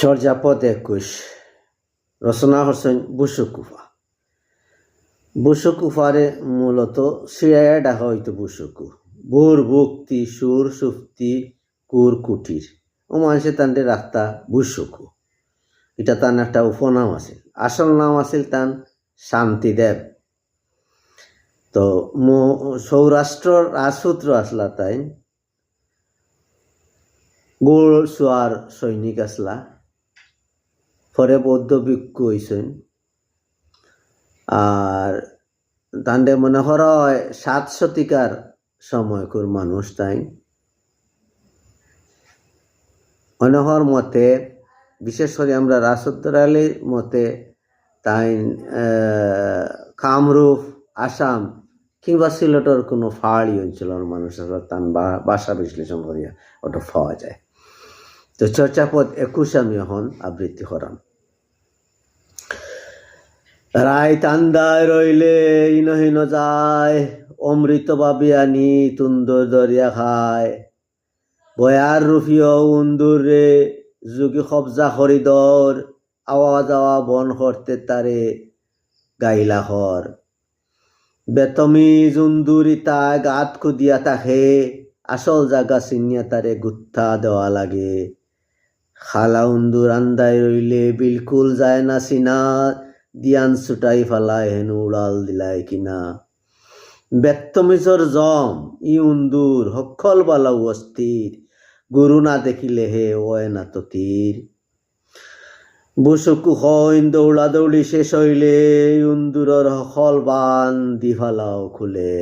চর্যাপদ একুশ। রচনা হোসেন বুসুকুফা। বুসুকুফারে মূলত সিরায়া ডাকা হইতো বুসুকু। বুর ভুক্তি, সুর সুফতি, কুর কুটির। ও মানুষে তান্ডে রাখতা বুসুকু। এটা তার একটা উপনাম আছিল আসল নাম আছিল তান শান্তিদেব। তো সৌরাষ্ট্রর রাজপুত্র আসলা তাই গোড়, সোয়ার সৈনিক আসলা। পরে বৌদ্ধ ভিক্ষু হইছেন। আর তান্ডে মনে হয় সাত শতিকার সময়কুর মানুষ তাই অনহর মতে, বিশেষ করে আমরা রাসুদ্দর আলীর মতে তাই কামরূপ, আসাম কিংবা সিলেটের কোনো পাহাড়ি অঞ্চলের মানুষের তান ভাষা বিশ্লেষণ করিয়া ওটা পাওয়া যায়। তো চর্চাপদ একুশ আমি এখন আবৃত্তি করাম। রায় তান্দায় রইলে ইনহীন যায়, অমৃত বাবিয়ানি তুন্দর দরিয়া খায়। বয়ার রুফিও উন্দুর রে, যুগি কবজা হরিদর, আওয়া যাওয়া বন করতে তারে গাইলা হর। বেতমি জুন্দুরি তা গাত খুদিয়া তাহে আসল জাগা চিনিয়া তারে গুত্থা দেওয়া লাগে। খালা উন্দুর আন্দায় রইলে বিলকুল যায় না চিনা দিয়ান ছুটাই ফেলায় হেনু উড়াল দিলাই কিনা। বেত্তমিজর জম, ই উন্দুর হক্ষল বালাউ অস্থির গুরু না দেখিলে হে ওয় না তো তীর বসুকু হইন দৌড়া দৌড়ি শেষ হইলে উন্দুরর হকল বান দি ফেলাও খুলে।